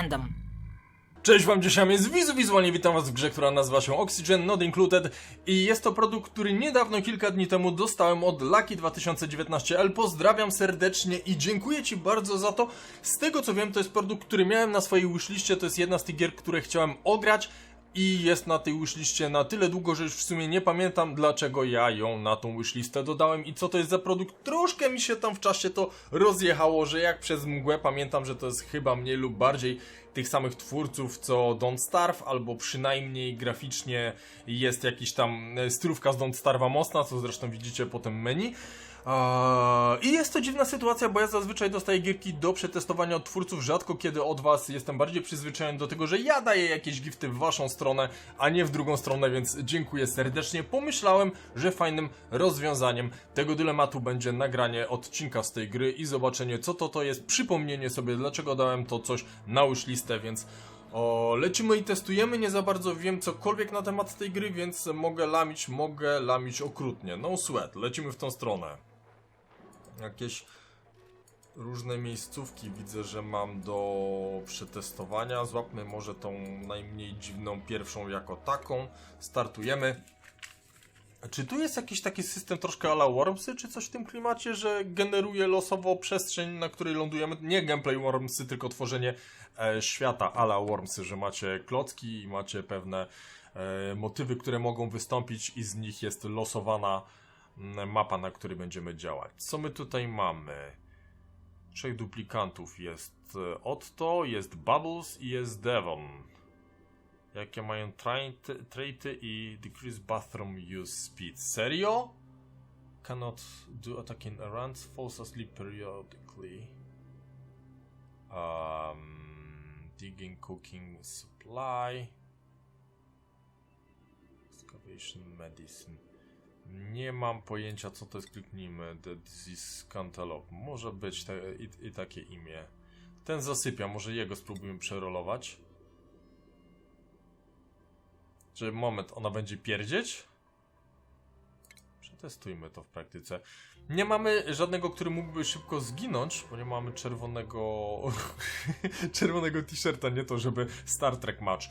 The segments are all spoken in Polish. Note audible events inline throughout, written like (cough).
Random. Cześć wam, dzisiaj jest Wizu Wizualnie, witam was w grze, która nazywa się Oxygen Not Included i jest to produkt, który niedawno, kilka dni temu dostałem od Lucky 2019L. Pozdrawiam serdecznie i dziękuję ci bardzo za to. Z tego co wiem, to jest produkt, który miałem na swojej wishliście, to jest jedna z tych gier, które chciałem ograć i jest na tej wishliście na tyle długo, że już w sumie nie pamiętam dlaczego ja ją na tą wishlistę dodałem i co to jest za produkt. Troszkę mi się tam w czasie to rozjechało, że jak przez mgłę pamiętam, że to jest chyba mniej lub bardziej tych samych twórców co Don't Starve, albo przynajmniej graficznie jest jakiś tam e, stylówka z Don't Starve'a mocna, co zresztą widzicie po tym menu. I jest to dziwna sytuacja, bo ja zazwyczaj dostaję gierki do przetestowania od twórców, rzadko kiedy od was jestem bardziej przyzwyczajony do tego, że ja daję jakieś gifty w waszą stronę, a nie w drugą stronę, więc dziękuję serdecznie. Pomyślałem, że fajnym rozwiązaniem tego dylematu będzie nagranie odcinka z tej gry i zobaczenie co to to jest, przypomnienie sobie dlaczego dałem to coś na listę, więc o, lecimy i testujemy, nie za bardzo wiem cokolwiek na temat tej gry, więc mogę lamić, mogę lamić okrutnie. No sweat, lecimy w tą stronę. Jakieś różne miejscówki widzę, że mam do przetestowania. Złapmy może tą najmniej dziwną pierwszą jako taką. Startujemy. Czy tu jest jakiś taki system troszkę ala Wormsy, czy coś w tym klimacie, że generuje losowo przestrzeń, na której lądujemy? Nie gameplay Wormsy, tylko tworzenie e, świata ala Wormsy, że macie klocki i macie pewne e, motywy, które mogą wystąpić i z nich jest losowana mapa, na której będziemy działać. Co my tutaj mamy? Trzech duplikantów. Jest e, Otto, jest Bubbles i jest Devon. Jakie mają traity, i decrease bathroom use speed. Serio? Cannot do attacking errands, falls asleep periodically. Um, digging, cooking, supply. Excavation, medicine. Nie mam pojęcia co to jest, kliknijmy. The disease cantaloupe. Może być te, i, i takie imię. Ten zasypia, może jego spróbujemy przerolować. Czy moment, ona będzie pierdzieć? Przetestujmy to w praktyce. Nie mamy żadnego, który mógłby szybko zginąć, bo nie mamy czerwonego (laughs) czerwonego t-shirta, nie to, żeby Star Trek match.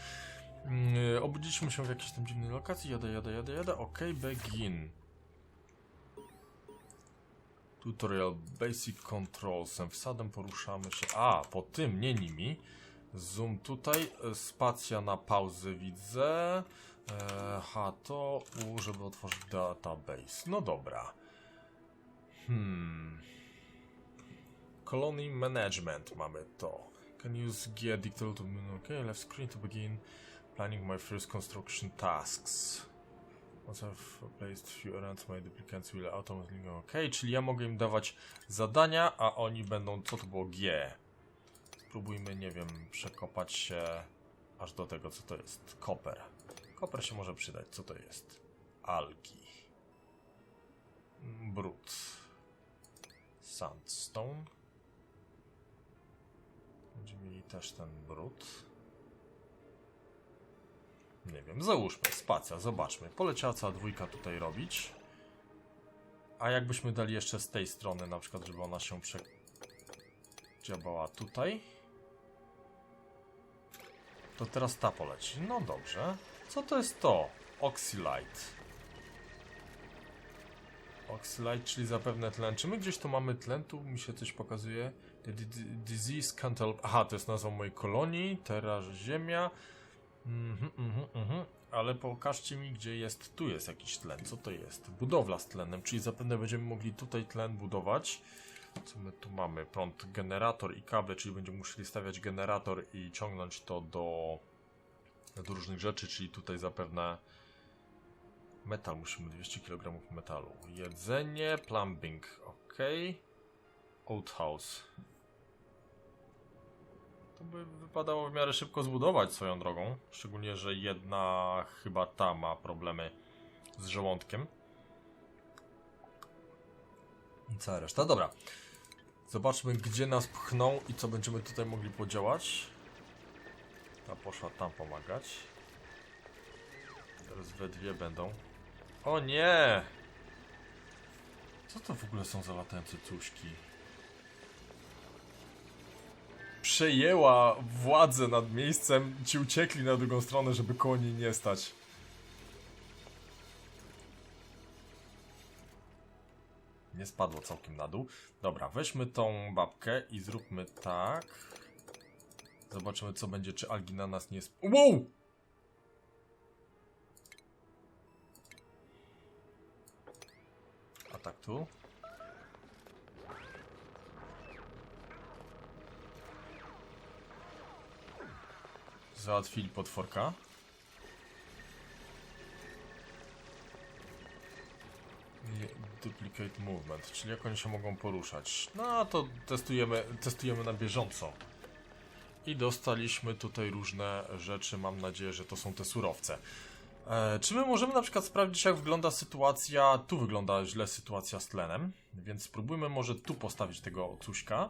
Yy, obudziliśmy się w jakiejś tam dziwnej lokacji, jadę, jadę, jadę, jadę, ok, begin. Tutorial Basic Controls. Wsadem poruszamy się. A, po tym, nie nimi. Zoom tutaj, spacja na pauzę widzę. E, to żeby otworzyć database. No dobra. Hmm. Colony Management mamy to. Can use gear dictator to OK, left screen to begin planning my first construction tasks. Once I've placed few around my duplicates will automatically go OK, czyli ja mogę im dawać zadania, a oni będą, co to było G? Spróbujmy, nie wiem, przekopać się aż do tego, co to jest. Koper. Koper się może przydać. Co to jest? Algi. Brud. Sandstone. Będziemy mieli też ten brud. Nie wiem, załóżmy, spacja, zobaczmy. Poleciała cała dwójka tutaj robić. A jakbyśmy dali jeszcze z tej strony, na przykład, żeby ona się przedziałała tutaj. To teraz ta poleci. No dobrze. Co to jest to? Oxylite. Oxylite, czyli zapewne tlen. Czy my gdzieś tu mamy tlen? Tu mi się coś pokazuje. The di- di- disease cantaloupe. Aha, to jest nazwa mojej kolonii. Teraz ziemia. Mhm, mhm, mhm. Ale pokażcie mi, gdzie jest. Tu jest jakiś tlen. Co to jest? Budowla z tlenem, czyli zapewne będziemy mogli tutaj tlen budować. Co my tu mamy? Prąd, generator i kable, czyli będziemy musieli stawiać generator i ciągnąć to do, do różnych rzeczy, czyli tutaj zapewne metal, musimy 200 kg metalu. Jedzenie, plumbing, ok. Outhouse. To by wypadało w miarę szybko zbudować swoją drogą, szczególnie, że jedna chyba ta ma problemy z żołądkiem. Cała reszta. Dobra. Zobaczmy, gdzie nas pchną i co będziemy tutaj mogli podziałać. Ta poszła tam pomagać. Teraz we dwie będą. O nie! Co to w ogóle są za latające cuszki? Przejęła władzę nad miejscem, ci uciekli na drugą stronę, żeby koło niej nie stać. Nie spadło całkiem na dół. Dobra, weźmy tą babkę i zróbmy tak. Zobaczymy co będzie, czy algi na nas nie. Wow! A tak tu? Załatwili potworka. Duplicate movement, czyli jak oni się mogą poruszać. No to testujemy, testujemy na bieżąco. I dostaliśmy tutaj różne rzeczy, mam nadzieję, że to są te surowce. E, czy my możemy na przykład sprawdzić, jak wygląda sytuacja. Tu wygląda źle sytuacja z tlenem, więc spróbujmy może tu postawić tego cuśka.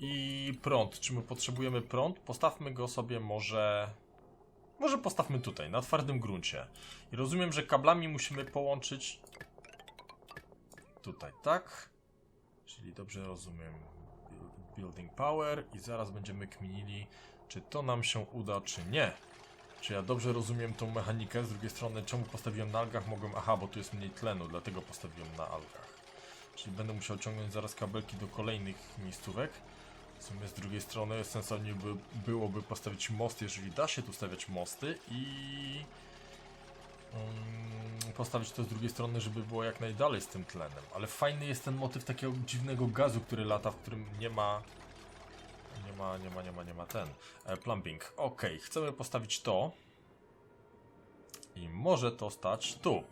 I prąd. Czy my potrzebujemy prąd? Postawmy go sobie może. Może postawmy tutaj, na twardym gruncie. I rozumiem, że kablami musimy połączyć. Tutaj, tak? Czyli dobrze rozumiem. build- Building power, i zaraz będziemy kminili, czy to nam się uda, czy nie. Czy ja dobrze rozumiem tą mechanikę? Z drugiej strony, czemu postawiłem na algach? Mogłem. Aha, bo tu jest mniej tlenu, dlatego postawiłem na algach. Czyli będę musiał ciągnąć zaraz kabelki do kolejnych miejscówek. W sumie z drugiej strony sensownie by, byłoby postawić most, jeżeli da się tu stawiać mosty i mm, postawić to z drugiej strony, żeby było jak najdalej z tym tlenem. Ale fajny jest ten motyw takiego dziwnego gazu, który lata, w którym nie ma nie ma, nie ma, nie ma, nie ma ten. E, plumbing. Ok, chcemy postawić to. I może to stać tu.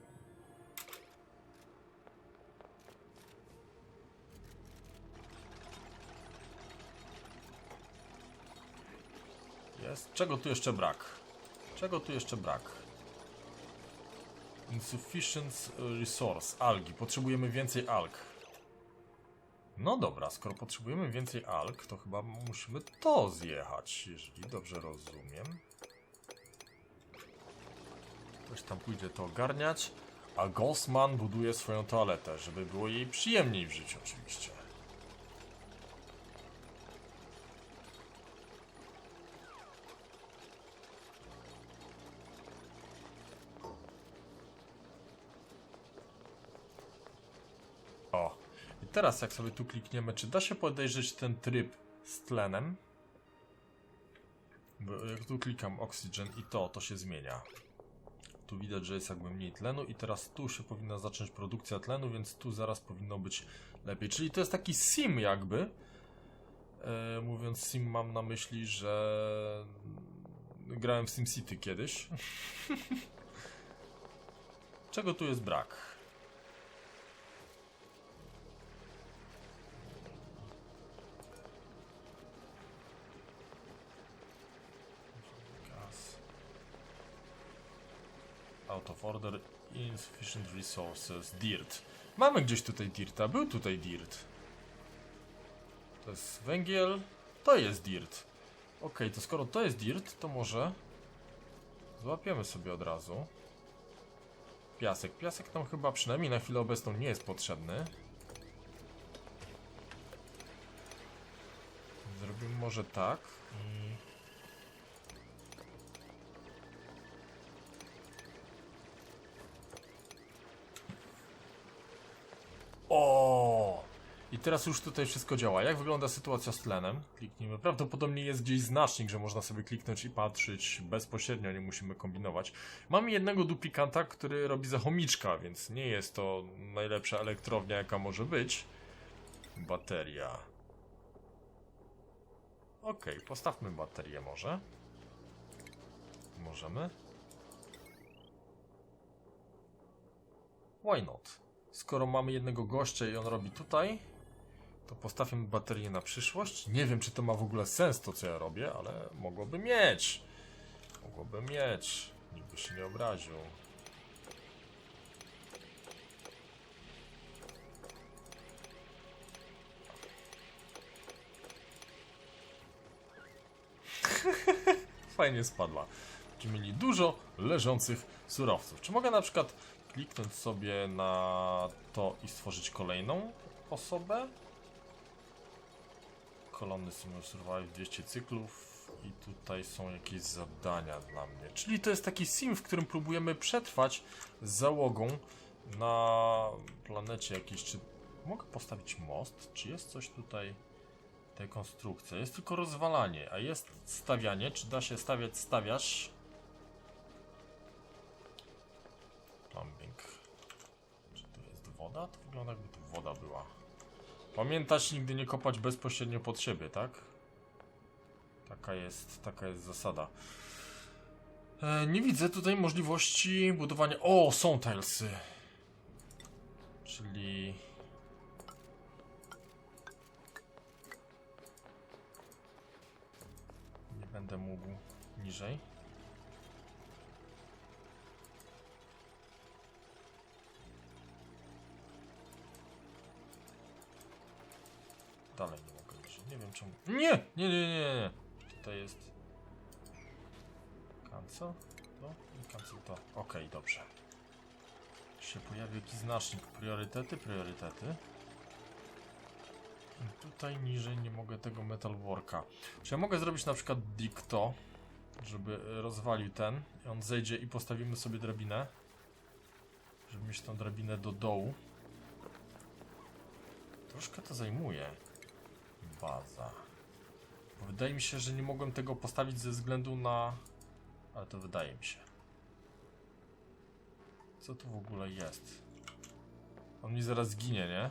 Jest. Czego tu jeszcze brak? Czego tu jeszcze brak? Insufficient resource. Algi. Potrzebujemy więcej alg. No dobra, skoro potrzebujemy więcej alg, to chyba musimy to zjechać, jeżeli dobrze rozumiem. Ktoś tam pójdzie to ogarniać, a Gossman buduje swoją toaletę, żeby było jej przyjemniej w życiu oczywiście. O, i teraz jak sobie tu klikniemy, czy da się podejrzeć ten tryb z tlenem? Bo jak tu klikam Oxygen i to, to się zmienia. Tu widać, że jest jakby mniej tlenu i teraz tu się powinna zacząć produkcja tlenu, więc tu zaraz powinno być lepiej. Czyli to jest taki sim jakby. E, mówiąc sim mam na myśli, że grałem w SimCity kiedyś. (laughs) Czego tu jest brak? Insufficient resources, dirt. Mamy gdzieś tutaj dirta, był tutaj dirt. To jest węgiel, to jest dirt. Ok, to skoro to jest dirt, to może złapiemy sobie od razu. Piasek. Piasek nam chyba przynajmniej na chwilę obecną nie jest potrzebny. Zrobimy może tak. I... teraz już tutaj wszystko działa. Jak wygląda sytuacja z tlenem? Kliknijmy. Prawdopodobnie jest gdzieś znacznik, że można sobie kliknąć i patrzeć bezpośrednio, nie musimy kombinować. Mamy jednego duplikanta, który robi za chomiczka, więc nie jest to najlepsza elektrownia, jaka może być. Bateria. Ok, postawmy baterię może. Możemy. Why not? Skoro mamy jednego gościa i on robi tutaj, to postawimy baterię na przyszłość. Nie wiem, czy to ma w ogóle sens to, co ja robię, ale mogłoby mieć. Mogłoby mieć. Nikt by się nie obraził. (laughs) Fajnie spadła. Będziemy mieli dużo leżących surowców. Czy mogę na przykład kliknąć sobie na to i stworzyć kolejną osobę? Kolony Simul Survive 200 cyklów i tutaj są jakieś zadania dla mnie. Czyli to jest taki sim, w którym próbujemy przetrwać z załogą na planecie jakiejś. Czy mogę postawić most? Czy jest coś tutaj tej konstrukcji? Jest tylko rozwalanie, a jest stawianie. Czy da się stawiać? Stawiasz. Plumbing. Czy tu jest woda? To wygląda jakby tu woda była. Pamiętać nigdy nie kopać bezpośrednio pod siebie, tak? Taka jest, taka jest zasada. E, nie widzę tutaj możliwości budowania... O, są tilesy! Czyli... Nie będę mógł niżej. Dalej nie mogę niżej. Nie wiem czemu. Nie! Nie, nie, nie, nie. Tutaj jest. Cancel? No i cancel to. Okej, dobrze. Się pojawi jakiś znacznik. Priorytety, priorytety. I tutaj niżej nie mogę tego metalworka. Czy ja mogę zrobić na przykład dicto, żeby rozwalił ten i on zejdzie i postawimy sobie drabinę, żeby mieć tą drabinę do dołu. Troszkę to zajmuje. Baza. Wydaje mi się, że nie mogłem tego postawić ze względu na... Ale to wydaje mi się. Co tu w ogóle jest? On mi zaraz ginie, nie?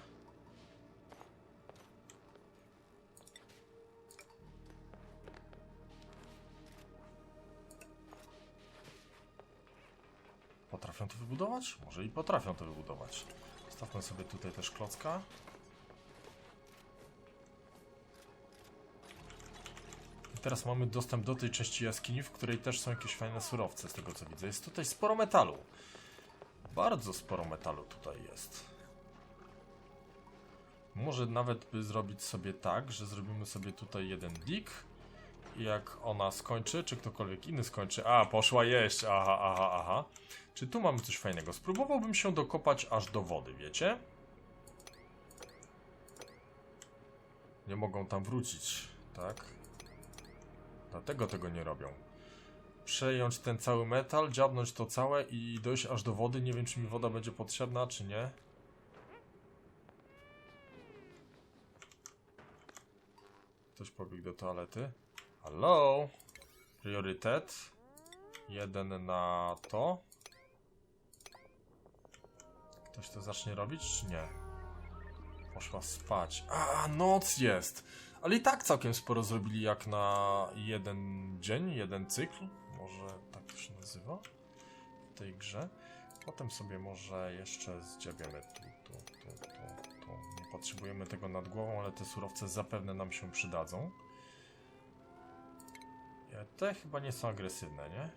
Potrafią to wybudować? Może i potrafią to wybudować. Stawmy sobie tutaj też klocka. Teraz mamy dostęp do tej części jaskini, w której też są jakieś fajne surowce, z tego co widzę. Jest tutaj sporo metalu. Bardzo sporo metalu tutaj jest. Może nawet by zrobić sobie tak, że zrobimy sobie tutaj jeden dig. I jak ona skończy, czy ktokolwiek inny skończy. A, poszła jeść. Aha, aha, aha. Czy tu mamy coś fajnego? Spróbowałbym się dokopać aż do wody, wiecie? Nie mogą tam wrócić, tak? Dlatego tego nie robią. Przejąć ten cały metal, dziabnąć to całe i dojść aż do wody. Nie wiem, czy mi woda będzie potrzebna, czy nie. Ktoś pobiegł do toalety. Hello? Priorytet. Jeden na to. Ktoś to zacznie robić, czy nie? Poszła spać. A, noc jest! Ale i tak całkiem sporo zrobili jak na jeden dzień, jeden cykl. Może tak to się nazywa w tej grze. Potem sobie może jeszcze zdziabiamy tu, tu, tu, tu, tu. Nie potrzebujemy tego nad głową, ale te surowce zapewne nam się przydadzą. E, Te chyba nie są agresywne, nie?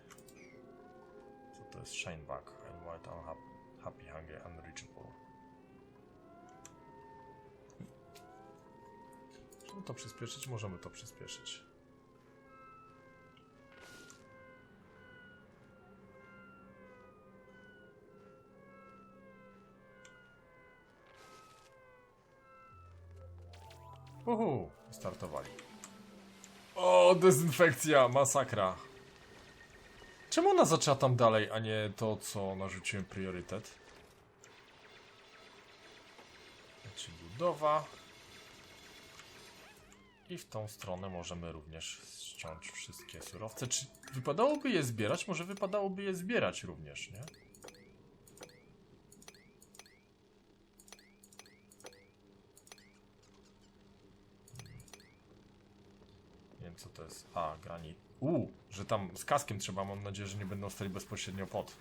Co to jest? Shineback. White unhappy, happy, hungry, unreachable. Możemy to przyspieszyć? Możemy to przyspieszyć. Uhu, startowali. O, dezynfekcja, masakra. Czemu ona zaczęła tam dalej, a nie to, co narzuciłem priorytet? Znaczy budowa. I w tą stronę możemy również ściąć wszystkie surowce. Czy wypadałoby je zbierać? Może wypadałoby je zbierać również, nie? Nie wiem co to jest. A, granit. U, że tam z kaskiem trzeba, mam nadzieję, że nie będą stali bezpośrednio pod.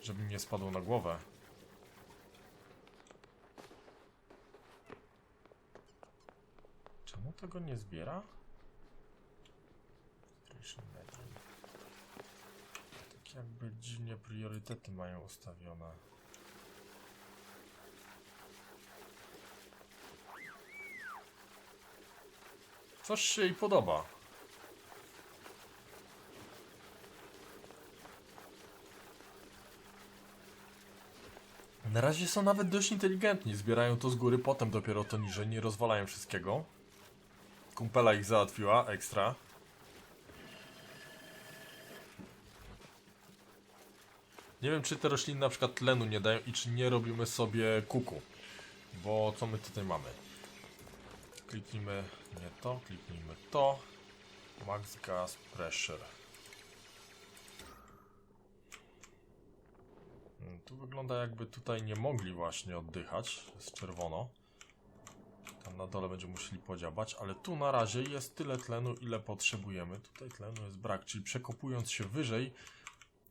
Żeby mi nie spadło na głowę. Czemu tego nie zbiera? Tak jakby dziwnie priorytety mają ustawione. Coś się jej podoba. Na razie są nawet dość inteligentni. Zbierają to z góry, potem dopiero to niżej, nie rozwalają wszystkiego. Kumpela ich załatwiła, ekstra. Nie wiem, czy te rośliny na przykład tlenu nie dają i czy nie robimy sobie kuku. Bo co my tutaj mamy? Kliknijmy nie to, kliknijmy to. Max gas pressure. Mm, Tu wygląda jakby tutaj nie mogli właśnie oddychać. Jest czerwono. Tam na dole będziemy musieli podziałać, ale tu na razie jest tyle tlenu, ile potrzebujemy. Tutaj tlenu jest brak, czyli przekopując się wyżej,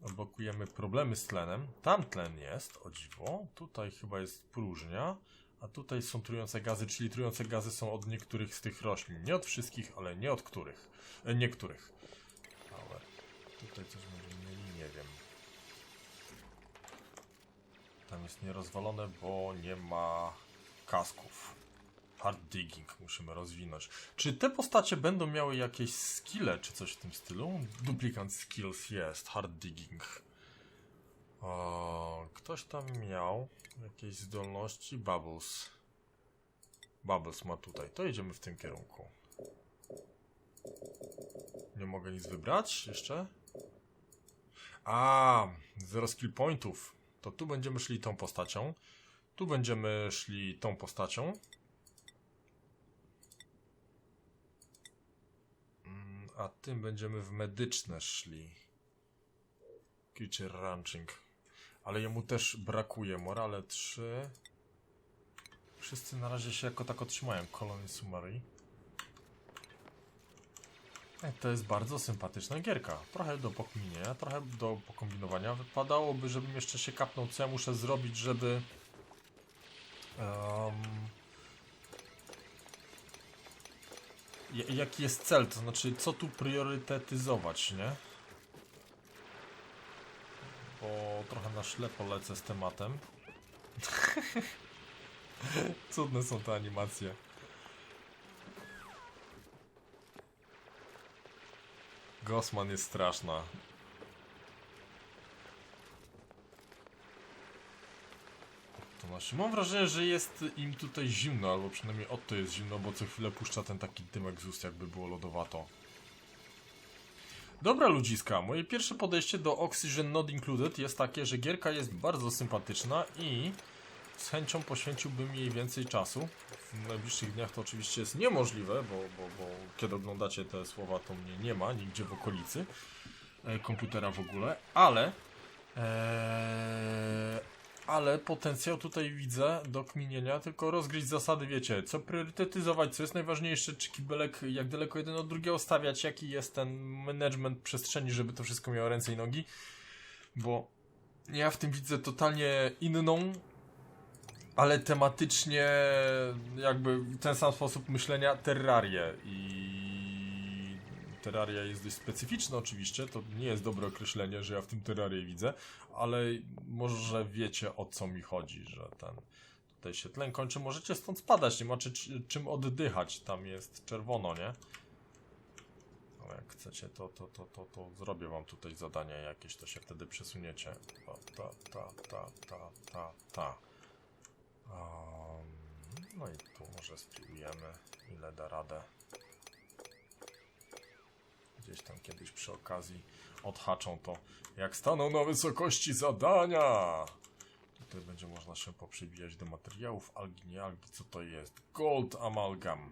odblokujemy problemy z tlenem. Tam tlen jest, o dziwo. Tutaj chyba jest próżnia, a tutaj są trujące gazy, czyli trujące gazy są od niektórych z tych roślin. Nie od wszystkich, ale nie od których. E, niektórych. Ale tutaj coś będziemy mieli, nie wiem. Tam jest nierozwalone, bo nie ma kasków. Hard digging musimy rozwinąć. Czy te postacie będą miały jakieś skille, czy coś w tym stylu? Duplicant skills jest, hard digging. O, ktoś tam miał jakieś zdolności. Bubbles. Bubbles ma tutaj. To idziemy w tym kierunku. Nie mogę nic wybrać jeszcze? A, zero skill pointów. To tu będziemy szli tą postacią. Tu będziemy szli tą postacią. A tym będziemy w medyczne szli. Creature Ranching. Ale jemu też brakuje. Morale 3. Wszyscy na razie się jako tak otrzymają. Colony Summary. Ej, To jest bardzo sympatyczna gierka. Trochę do pokminienia, trochę do pokombinowania. Wypadałoby, żebym jeszcze się kapnął, co ja muszę zrobić, żeby... em, Ja- Jaki jest cel? To znaczy, co tu priorytetyzować, nie? Bo trochę na ślepo lecę z tematem. (laughs) Cudne są te animacje. Gosman jest straszna. Mam wrażenie, że jest im tutaj zimno, albo przynajmniej od to jest zimno, bo co chwilę puszcza ten taki dymek z ust, jakby było lodowato. Dobra ludziska, moje pierwsze podejście do Oxygen Not Included jest takie, że gierka jest bardzo sympatyczna i z chęcią poświęciłbym jej więcej czasu. W najbliższych dniach to oczywiście jest niemożliwe, bo, bo, bo kiedy oglądacie te słowa, to mnie nie ma nigdzie w okolicy e, komputera w ogóle, ale e, ale potencjał tutaj widzę do kminienia, tylko rozgryźć zasady, wiecie, co priorytetyzować, co jest najważniejsze, czy kibelek jak daleko jeden od drugiego stawiać, jaki jest ten management przestrzeni, żeby to wszystko miało ręce i nogi, bo ja w tym widzę totalnie inną, ale tematycznie jakby ten sam sposób myślenia Terrarię i Terraria jest dość specyficzna oczywiście, to nie jest dobre określenie, że ja w tym Terrarię widzę, ale może wiecie o co mi chodzi, że ten tutaj się tlen kończy, możecie stąd spadać, nie ma czy, czy, czym oddychać, tam jest czerwono, nie? Ale jak chcecie, to, to, to, to, to zrobię wam tutaj zadania jakieś, to się wtedy przesuniecie. Ta, ta, ta, ta, ta, ta. Um, no i tu może spróbujemy, ile da radę. Gdzieś tam kiedyś przy okazji odhaczą to, jak staną na wysokości zadania. Tutaj będzie można się poprzybijać do materiałów, algi, nie algi, co to jest? Gold amalgam.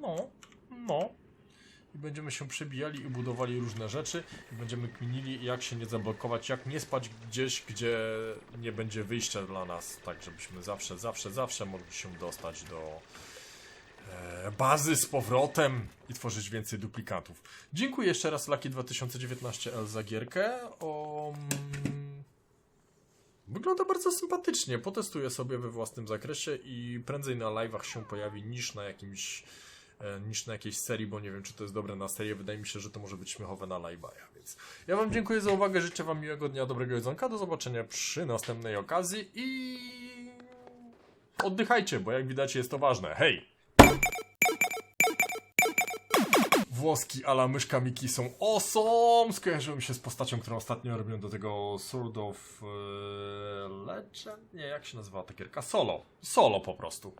No, no. I będziemy się przebijali i budowali różne rzeczy i będziemy kminili jak się nie zablokować, jak nie spać gdzieś, gdzie nie będzie wyjścia dla nas, tak żebyśmy zawsze, zawsze, zawsze mogli się dostać do bazy z powrotem i tworzyć więcej duplikatów. Dziękuję jeszcze raz Lucky 2019L za gierkę. O, mm, Wygląda bardzo sympatycznie. Potestuję sobie we własnym zakresie i prędzej na live'ach się pojawi niż na jakimś e, niż na jakiejś serii, bo nie wiem, czy to jest dobre na serię. Wydaje mi się, że to może być śmiechowe na live'a, więc ja Wam dziękuję za uwagę, życzę Wam miłego dnia, dobrego jedzonka, do zobaczenia przy następnej okazji i oddychajcie, bo jak widać jest to ważne. Hej! Włoski ala myszka Miki są awesome! Skojarzyły mi się z postacią, którą ostatnio robiłem do tego Sword of e, Legend? Nie, jak się nazywa ta gierka? Solo. Solo po prostu.